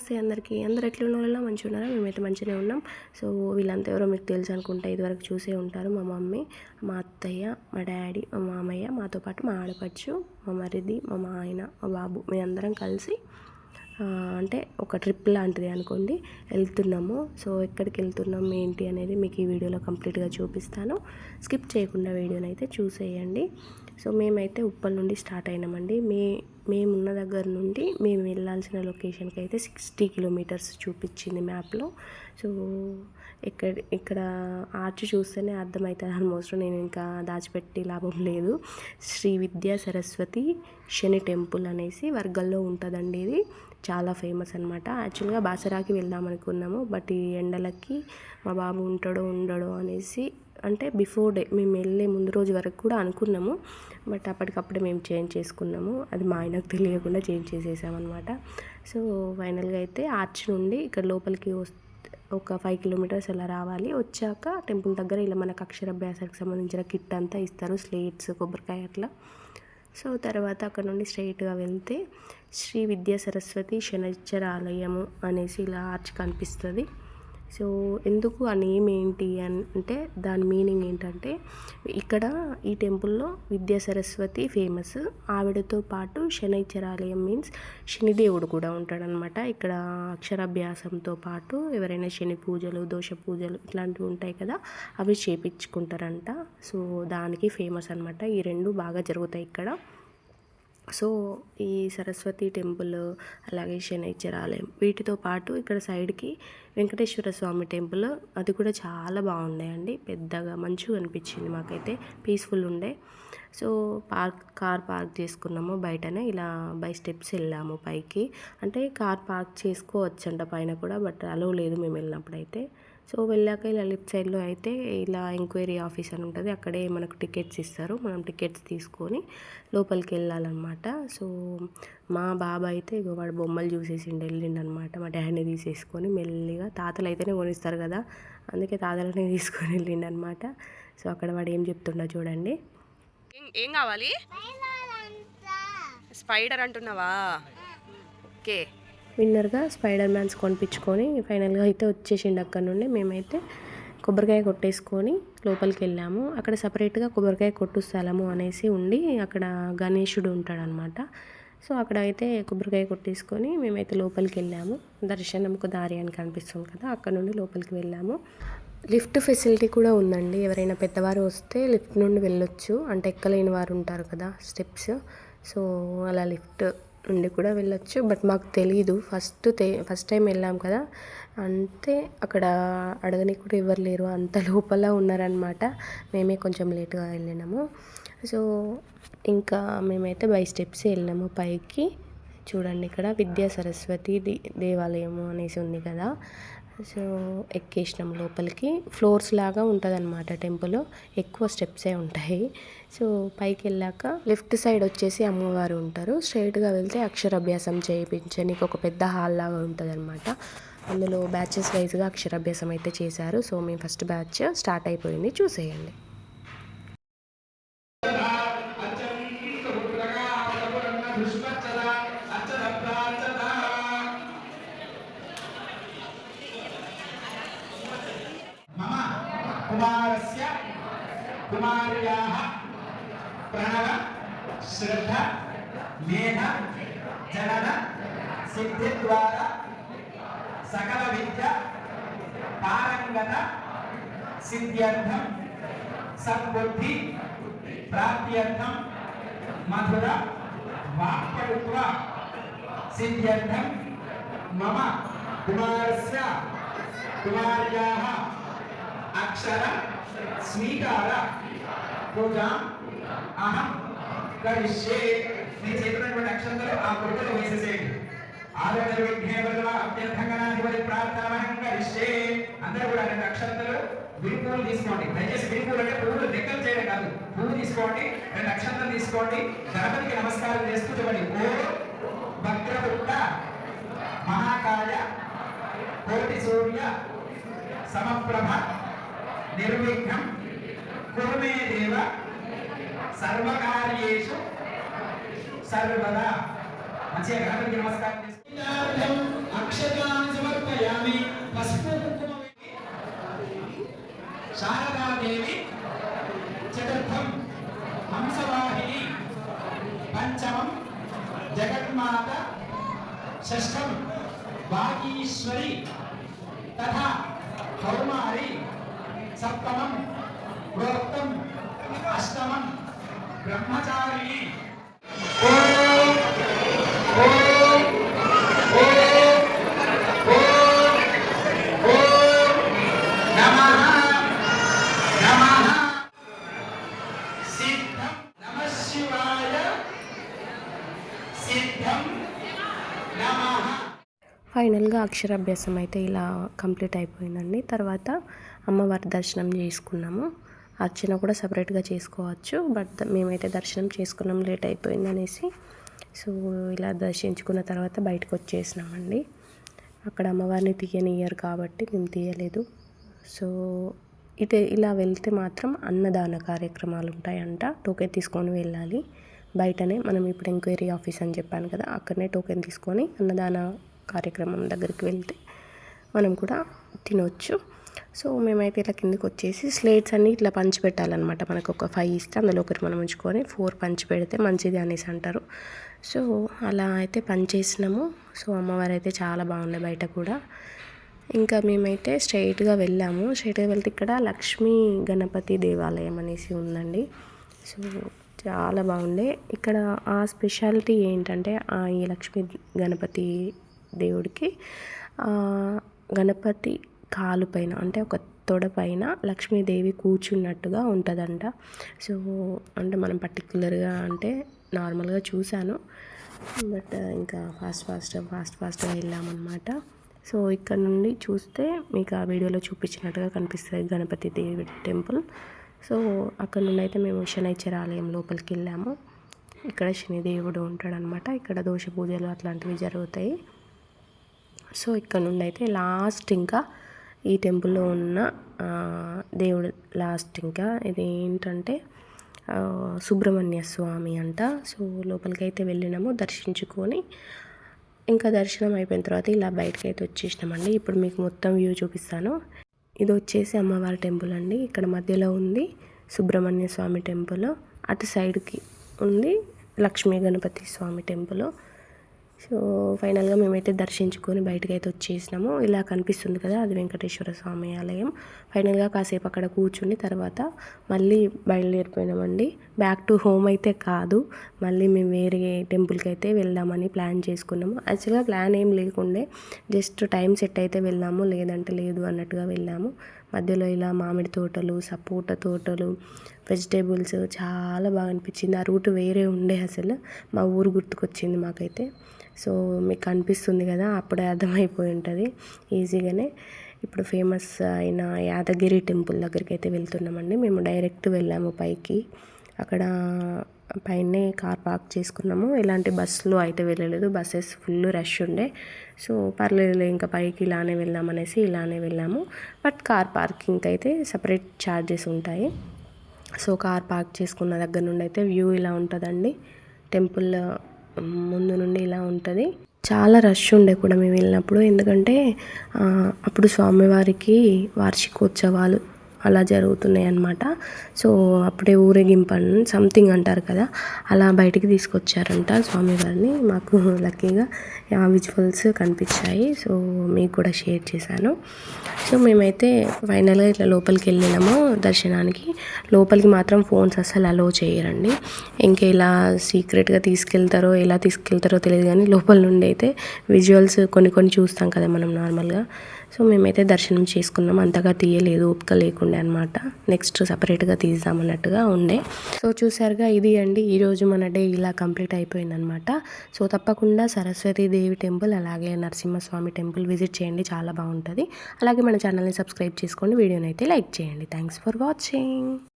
నమస్తే అందరికీ. అందరు ఎట్లా ఉన్నారో మంచిగా ఉన్నారా? మేమైతే మంచిగానే ఉన్నాం. సో వీళ్ళంతా ఎవరో మీకు తెలుసు అనుకుంటా ఇదివరకు చూసే ఉంటారు మా మమ్మీ మా అత్తయ్య మా డాడీ మా మామయ్య మాతో పాటు మా ఆడపడుచు మా మరిది మా ఆయన మా బాబు మేమందరం కలిసి అంటే ఒక ట్రిప్ లాంటిది అనుకోండి వెళ్తున్నాము. సో ఎక్కడికి వెళ్తున్నాం ఏంటి అనేది మీకు ఈ వీడియోలో కంప్లీట్గా చూపిస్తాను. స్కిప్ చేయకుండా వీడియోని అయితే చూసేయండి. సో మేమైతే ఉప్పల్ నుండి స్టార్ట్ అయినామండి. మే మేమున్న దగ్గర నుండి మేము వెళ్ళాల్సిన లొకేషన్కి అయితే సిక్స్టీ కిలోమీటర్స్ చూపించింది మ్యాప్లో. సో ఇక్కడ ఇక్కడ ఆర్చ్ చూస్తేనే అర్థమవుతుంది ఆల్మోస్ట్. నేను ఇంకా దాచిపెట్టి లాభం లేదు. శ్రీ విద్యా సరస్వతి శని టెంపుల్ అనేసి వర్గల్లో ఉంటుందండి ఇది. చాలా ఫేమస్ అనమాట యాక్చువల్గా బాసరాకి వెళ్దాం అనుకున్నాము బట్ ఈ ఎండలకి మా బాబు ఉంటాడో ఉండడో అనేసి అంటే బిఫోర్ డే మేము వెళ్ళే ముందు రోజు వరకు కూడా అనుకున్నాము. బట్ అప్పటికప్పుడే మేము చేంజ్ చేసుకున్నాము. అది మా ఆయనకు తెలియకుండా చేంజ్ చేసేసామన్నమాట సో ఫైనల్గా అయితే ఆర్చ్ నుండి ఇక్కడ లోపలికి వస్తే ఒక ఫైవ్ కిలోమీటర్స్ అలా రావాలి. వచ్చాక టెంపుల్ దగ్గర ఇలా మనకు అక్షరాభ్యాసానికి సంబంధించిన కిట్ అంతా ఇస్తారు. స్లేట్స్ కొబ్బరికాయ అట్లా. సో తర్వాత అక్కడ నుండి స్ట్రైట్గా వెళ్తే శ్రీ విద్యా సరస్వతి శనిచ్చర ఆలయము అనేసి ఇలా ఆర్చ్ కనిపిస్తుంది. సో ఎందుకు ఆ నేమ్ ఏంటి అని అంటే దాని మీనింగ్ ఏంటంటే ఇక్కడ ఈ టెంపుల్లో విద్యా సరస్వతి ఫేమస్. ఆవిడతో పాటు శనైచరాలయం మీన్స్ శనిదేవుడు కూడా ఉంటాడనమాట ఇక్కడ అక్షరాభ్యాసంతో పాటు ఎవరైనా శని పూజలు దోష పూజలు ఇట్లాంటివి ఉంటాయి కదా అవి చేపించుకుంటారంట. సో దానికి ఫేమస్ అనమాట ఈ రెండు బాగా జరుగుతాయి ఇక్కడ. సో ఈ సరస్వతి టెంపుల్ అలాగే శనైశ్వర ఆలయం వీటితో పాటు ఇక్కడ సైడ్కి వెంకటేశ్వర స్వామి టెంపుల్ అది కూడా చాలా బాగున్నాయండి పెద్దగా మంచిగా అనిపించింది మాకైతే. పీస్ఫుల్ ఉండే. సో పార్క్ కార్ పార్క్ చేసుకున్నాము బయటనే. ఇలా బై స్టెప్స్ వెళ్ళాము పైకి. అంటే కార్ పార్క్ చేసుకోవచ్చంట పైన కూడా బట్ అలో లేదు మేము వెళ్ళినప్పుడైతే. సో వెళ్ళాక ఇలా లెఫ్ట్ సైడ్లో అయితే ఇలా ఎంక్వైరీ ఆఫీస్ అని ఉంటుంది. అక్కడే మనకు టికెట్స్ ఇస్తారు. మనం టికెట్స్ తీసుకొని లోపలికి వెళ్ళాలన్నమాట. సో మా బాబా అయితే ఇగో వాడు బొమ్మలు చూసేసిండు వెళ్ళిండనమాట మా డాడీని తీసేసుకొని మెల్లిగా తాతలు అయితేనే కొనిస్తారు కదా. అందుకే తాతలనే తీసుకొని వెళ్ళిండనమాట సో అక్కడ వాడు ఏం చెప్తుండో చూడండి. ఏం కావాలి? స్పైడర్ అంటున్నావా? ఓకే. విన్నర్గా స్పైడర్ మ్యాన్స్ కొనిపించుకొని ఫైనల్గా అయితే వచ్చేసిండు అక్కడ నుండి. మేమైతే కొబ్బరికాయ కొట్టేసుకొని లోపలికి వెళ్ళాము. అక్కడ సపరేట్గా కొబ్బరికాయ కొట్టు స్థలము అనేసి ఉండి అక్కడ గణేశుడు ఉంటాడనమాట సో అక్కడ అయితే కొబ్బరికాయ కొట్టేసుకొని మేమైతే లోపలికి వెళ్ళాము. దర్శనంకు దారి అని కనిపిస్తుంది కదా అక్కడ నుండి లోపలికి వెళ్ళాము. లిఫ్ట్ ఫెసిలిటీ కూడా ఉందండి. ఎవరైనా పెద్దవారు వస్తే లిఫ్ట్ నుండి వెళ్ళొచ్చు. అంటే ఎక్కలేని వారు ఉంటారు కదా స్టెప్స్. సో అలా లిఫ్ట్ నుండి కూడా వెళ్ళొచ్చు. బట్ మాకు తెలీదు. ఫస్ట్ తే ఫస్ట్ టైం వెళ్ళాం కదా. అంటే అక్కడ అడగని కూడా ఎవరు లేరు. అంత లోపల ఉన్నారనమాట మేమే కొంచెం లేట్గా వెళ్ళినాము. సో ఇంకా మేమైతే బై స్టెప్స్ వెళ్ళినాము పైకి. చూడండి ఇక్కడ విద్యా సరస్వతి దే దేవాలయము అనేసి ఉంది కదా. సో ఎక్కేసినాం లోపలికి. ఫ్లోర్స్ లాగా ఉంటుంది అనమాట టెంపుల్. ఎక్కువ స్టెప్సే ఉంటాయి. సో పైకి వెళ్ళాక లెఫ్ట్ సైడ్ వచ్చేసి అమ్మవారు ఉంటారు. స్ట్రైట్గా వెళ్తే అక్షరాభ్యాసం చేయించడానికి ఒక పెద్ద హాల్ లాగా ఉంటుంది అనమాట అందులో బ్యాచెస్ వైజ్గా అక్షరాభ్యాసం అయితే చేశారు. సో మేము ఫస్ట్ బ్యాచ్ స్టార్ట్ అయిపోయింది. చూసేయండి. కుమార్యా ప్రణవ శ్రద్ధ మేధ జనన సిద్ధి ద్వారా సకల విద్య పారంగత సిద్ధ్యర్థం సద్బుద్ధి ప్రాప్త్యర్థం మధుర వాక్యత్వ సిద్ధ్యర్థం మమ కుమారస్య కుమార్యాः అక్షర స్వీకార. పూజ అహం కరిష్యే నీ చేతున్నటువంటి అక్షంతలు ఆ కొడుకులో వేసేసేయండి. ఆరోగ్య విఘ్నేవల అత్యంతంగనాధిపతి ప్రార్థనమహం కరిష్యే అందరూ కూడా రెండు అక్షంతలు విడిపూలు తీసుకోండి. దయచేసి విడిపూలు అంటే పువ్వులు లెక్కలు చేయడం కాదు. పువ్వు తీసుకోండి రెండు అక్షంతలు తీసుకోండి. గణపతికి నమస్కారం చేస్తూ చెప్పండి. ఓ భద్రపుట్ట మహాకాయ కోటి సూర్య సమప్రభ నిర్విఘ్నం కురుమే దేవ సర్వకార్యేషు సర్వదా. మంచిగా గణపతికి నమస్కారం అక్షతాన్ని సమర్పయామి. పసుపు కుంకుమ శారదాదేవి. చతుర్థం హంసవాహిని. పంచమం జగన్మాత. షష్ఠం వాగీశ్వరి. తథా కౌమారి. సప్తమం ప్రోక్తం అష్టమం బ్రహ్మచారిణి. ఓం ఓం ఓం ఓం ఓం నమః నమః. సిద్ధం నమః శివాయ. సిద్ధం నమః. ఫైనల్గా అక్షరాభ్యాసం అయితే ఇలా కంప్లీట్ అయిపోయిందండి. తర్వాత అమ్మవారి దర్శనం చేసుకున్నాము. అర్చన కూడా సపరేట్గా చేసుకోవచ్చు బట్ మేమైతే దర్శనం చేసుకున్నాం లేట్ అయిపోయింది అనేసి. సో ఇలా దర్శించుకున్న తర్వాత బయటకు వచ్చేసినామండి. అక్కడ అమ్మవారిని తీయనియ్యరు కాబట్టి మేము తీయలేదు. సో ఇదే ఇలా వెళ్తే మాత్రం అన్నదాన కార్యక్రమాలు ఉంటాయంట. టోకెన్ తీసుకొని వెళ్ళాలి. బయటనే మనం ఇప్పుడు ఎంక్వైరీ ఆఫీస్ అని చెప్పాను కదా అక్కడనే టోకెన్ తీసుకొని అన్నదాన కార్యక్రమం దగ్గరికి వెళ్తే మనం కూడా తినొచ్చు. సో మేమైతే ఇలా కిందకి వచ్చేసి స్లేట్స్ అన్ని ఇట్లా పంచి పెట్టాలన్నమాట. మనకు ఒక ఫైవ్ ఇస్తే అందులో ఒకటి మనం ఉంచుకొని ఫోర్ పంచి పెడితే మంచిది అనేసి అంటారు. సో అలా అయితే పంచేసినాము. సో అమ్మవారు అయితే చాలా బాగుండే బయట కూడా. ఇంకా మేమైతే స్ట్రైట్గా వెళ్ళాము. స్ట్రైట్గా వెళ్తే ఇక్కడ లక్ష్మీ గణపతి దేవాలయం అనేసి ఉందండి. సో చాలా బాగుండే. ఇక్కడ ఆ స్పెషాలిటీ ఏంటంటే ఆ ఈ లక్ష్మీ గణపతి దేవుడికి గణపతి కాలు పైన అంటే ఒక తొడ పైన లక్ష్మీదేవి కూర్చున్నట్టుగా ఉంటుందంట. సో అంటే మనం పర్టికులర్గా అంటే నార్మల్గా చూశాను. బట్ ఇంకా ఫాస్ట్ ఫాస్ట్ ఫాస్ట్ ఫాస్ట్గా వెళ్ళామన్నమాట. సో ఇక్కడ నుండి చూస్తే మీకు ఆ వీడియోలో చూపించినట్టుగా కనిపిస్తుంది గణపతి దేవి టెంపుల్. సో అక్కడ నుండి అయితే మేము శనైశ్వర ఆలయం లోపలికి వెళ్ళాము. ఇక్కడ శనిదేవుడు ఉంటాడనమాట ఇక్కడ దోష పూజలు అట్లాంటివి జరుగుతాయి. సో ఇక్కడ నుండి అయితే లాస్ట్ ఇంకా ఈ టెంపుల్లో ఉన్న దేవుడు లాస్ట్ ఇంకా ఇది ఏంటంటే సుబ్రహ్మణ్య స్వామి అంట. సో లోపలికి అయితే వెళ్ళినాము దర్శించుకొని ఇంకా దర్శనం అయిపోయిన తర్వాత ఇలా బయటకు అయితే వచ్చేసినామండి. ఇప్పుడు మీకు మొత్తం వ్యూ చూపిస్తాను. ఇది వచ్చేసి అమ్మవారి టెంపుల్ అండి. ఇక్కడ మధ్యలో ఉంది సుబ్రహ్మణ్య స్వామి టెంపుల్. అటు సైడ్కి ఉంది లక్ష్మీ గణపతి స్వామి టెంపుల్. సో ఫైనల్గా మేమైతే దర్శించుకొని బయటకు అయితే వచ్చేసినాము. ఇలా కనిపిస్తుంది కదా అది వెంకటేశ్వర స్వామి ఆలయం. ఫైనల్గా కాసేపు అక్కడ కూర్చుని తర్వాత మళ్ళీ బయలుదేరిపోయినామండి. బ్యాక్ టు హోమ్ అయితే కాదు మళ్ళీ మేము వేరే టెంపుల్కి అయితే వెళ్దామని ప్లాన్ చేసుకున్నాము. యాక్చువల్గా ప్లాన్ ఏం లేకుండే జస్ట్ టైం సెట్ అయితే వెళ్ళాము లేదంటే లేదు అన్నట్టుగా వెళ్ళాము. మధ్యలో ఇలా మామిడి తోటలు సపోటా తోటలు వెజిటేబుల్స్ చాలా బాగా అనిపించింది. ఆ రూట్ వేరే ఉండే అసలు. మా ఊరు గుర్తుకొచ్చింది మాకైతే. సో మీకు అనిపిస్తుంది కదా అప్పుడే అర్థమైపోయి ఉంటుంది. ఈజీగానే ఇప్పుడు ఫేమస్ అయిన యాదగిరి టెంపుల్ దగ్గరికి అయితే వెళ్తున్నామండి. మేము డైరెక్ట్ వెళ్ళాము పైకి. అక్కడ పైనే కార్ పార్క్ చేసుకున్నాము. ఎలాంటి బస్సులు అయితే వెళ్ళలేదు. బస్సెస్ ఫుల్ రష్ ఉండే. సో పర్లేదు ఇంకా పైకి ఇలానే వెళ్దామనేసి ఇలానే వెళ్ళాము. బట్ కార్ పార్కింగ్కి అయితే సపరేట్ ఛార్జెస్ ఉంటాయి. సో కార్ పార్క్ చేసుకున్న దగ్గర నుండి అయితే వ్యూ ఇలా ఉంటుందండి. టెంపుల్ ముందు నుండి ఇలా ఉంటుంది. చాలా రష్ ఉండే కూడా మేము వెళ్ళినప్పుడు. ఎందుకంటే అప్పుడు స్వామివారికి వార్షికోత్సవాలు అలా జరుగుతున్నాయి అన్నమాట సో అప్పుడే ఊరేగింపని సంథింగ్ అంటారు కదా అలా బయటికి తీసుకొచ్చారంట స్వామివారిని మాకు లక్కీగా ఆ విజువల్స్ కనిపించాయి. సో మీకు కూడా షేర్ చేశాను. సో మేమైతే ఫైనల్గా ఇట్లా లోపలికి వెళ్ళినాము దర్శనానికి. లోపలికి మాత్రం ఫోన్స్ అస్సలు అలో చేయరండి. ఇంకా ఇలా సీక్రెట్గా తీసుకెళ్తారో ఎలా తీసుకెళ్తారో తెలియదు కానీ లోపల నుండి అయితే విజువల్స్ కొన్ని కొన్ని చూస్తాం కదా మనం నార్మల్గా సో మేమైతే దర్శనం చేసుకున్నాం. అంతగా తీయలేదు ఓపిక లేకుండే అనమాట నెక్స్ట్ సపరేట్గా తీద్దామన్నట్టుగా ఉండే. సో చూసారుగా ఇది అండి. ఈరోజు మన డే ఇలా కంప్లీట్ అయిపోయిందనమాట సో తప్పకుండా సరస్వతి దేవి టెంపుల్ అలాగే నరసింహస్వామి టెంపుల్ విజిట్ చేయండి. చాలా బాగుంటుంది. అలాగే మన ఛానల్ని సబ్స్క్రైబ్ చేసుకోండి. వీడియోని అయితే లైక్ చేయండి. Thanks for watching